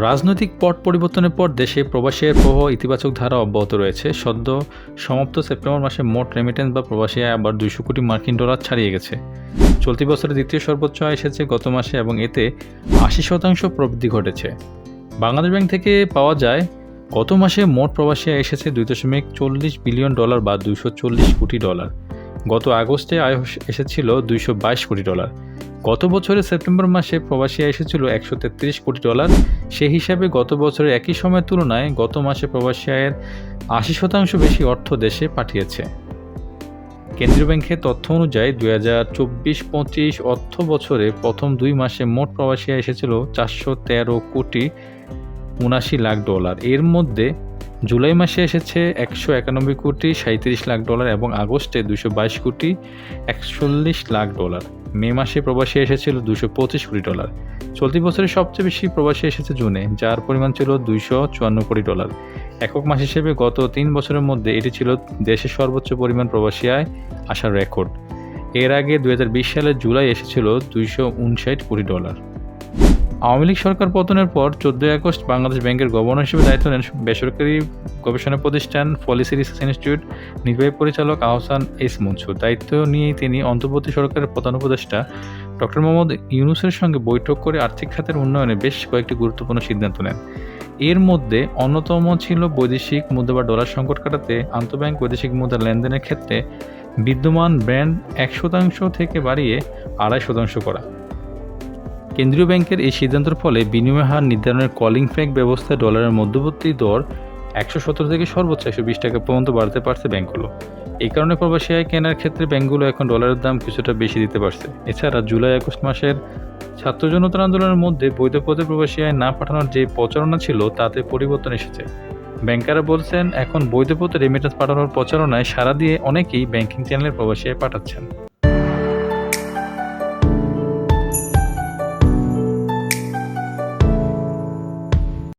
রাজনৈতিক পট পরিবর্তনের পর দেশে প্রবাসীর প্রবাহ ইতিবাচক ধারা অব্যাহত রয়েছে। সদ্য সমাপ্ত সেপ্টেম্বর মাসে মোট রেমিটেন্স বা প্রবাসী আয় আবার দুইশো কোটি মার্কিন ডলার ছাড়িয়ে গেছে। চলতি বছরের দ্বিতীয় সর্বোচ্চ আয় এসেছে গত মাসে এবং এতে আশি শতাংশ প্রবৃদ্ধি ঘটেছে। বাংলাদেশ ব্যাংক থেকে পাওয়া যায়, গত মাসে মোট প্রবাসী আয় এসেছে দুই দশমিক চল্লিশ বিলিয়ন ডলার বা দুইশো চল্লিশ কোটি ডলার। গত আগস্টে আয় এসেছিল দুইশো বাইশ কোটি ডলার। গত বছরের সেপ্টেম্বর মাসে প্রবাসী আয় এসেছিল একশো তেত্রিশ কোটি ডলার। সেই হিসাবে গত বছরের একই সময়ের তুলনায় গত মাসে প্রবাসী আয়ের আশি শতাংশ বেশি অর্থ দেশে পাঠিয়েছে। কেন্দ্রীয় ব্যাংকের তথ্য অনুযায়ী দুই হাজার চব্বিশ পঁচিশ অর্থ বছরে প্রথম দুই মাসে মোট প্রবাসী আয় এসেছিল চারশো তেরো কোটি উনাশি লাখ ডলার। এর মধ্যে জুলাই মাসে এসেছে একশো একানব্বই কোটি সাঁত্রিশ লাখ ডলার এবং আগস্টে দুশো বাইশ কোটি একচল্লিশ লাখ ডলার। মে মাসে প্রবাসী এসেছিল দুশো পঁচিশ কোটি ডলার। চলতি বছরের সবচেয়ে বেশি প্রবাসী এসেছে জুনে, যার পরিমাণ ছিল দুইশো চুয়ান্ন কোটি ডলার। একক মাস হিসেবে গত তিন বছরের মধ্যে এটি ছিল দেশের সর্বোচ্চ পরিমাণ প্রবাসী আয় আসার রেকর্ড। এর আগে দুই হাজার বিশ সালের জুলাই এসেছিল দুইশো উনষাট কোটি ডলার। আওয়ামী লীগ সরকার পতনের পর চোদ্দই আগস্ট বাংলাদেশ ব্যাংকের গভর্নর হিসেবে দায়িত্ব নেন বেসরকারি গবেষণা প্রতিষ্ঠান পলিসি রিসার্চ ইনস্টিটিউট, নির্বাহী পরিচালক আহসান এস মনসুর। দায়িত্ব নিয়েই তিনি অন্তর্বর্তী সরকারের প্রধান উপদেষ্টা ডক্টর মোহাম্মদ ইউনুসের সঙ্গে বৈঠক করে আর্থিক খাতের উন্নয়নে বেশ কয়েকটি গুরুত্বপূর্ণ সিদ্ধান্ত নেন। এর মধ্যে অন্যতম ছিল বৈদেশিক মুদ্রা বা ডলার সংকট কাটাতে আন্তঃব্যাংক বৈদেশিক মুদ্রা লেনদেনের ক্ষেত্রে বিদ্যমান ব্র্যান্ড এক শতাংশ থেকে বাড়িয়ে আড়াই শতাংশ করা। কেন্দ্রীয় ব্যাংকের এই সিদ্ধান্তের ফলে বিনিময় হার নির্ধারণের কলিং ফ্যাক ব্যবস্থায় ডলারের মধ্যবর্তী দর একশো সতেরো থেকে সর্বোচ্চ একশো বিশ টাকা পর্যন্ত বাড়তে পারছে ব্যাংকগুলো। এই কারণে প্রবাসী আয় কেনার ক্ষেত্রে ব্যাংকগুলো এখন ডলারের দাম কিছুটা বেশি দিতে পারছে। এছাড়া জুলাই, আগস্ট মাসের ছাত্র জনতার আন্দোলনের মধ্যে বৈধ পদে প্রবাসী আয় না পাঠানোর যে প্রচারণা ছিল, তাতে পরিবর্তন এসেছে। ব্যাংকাররা বলছেন, এখন বৈধ পথে রেমিটেন্স পাঠানোর প্রচারণায় সারা দিয়ে অনেকেই ব্যাংকিং চ্যানেলের প্রবাসী আয় পাঠাচ্ছেন।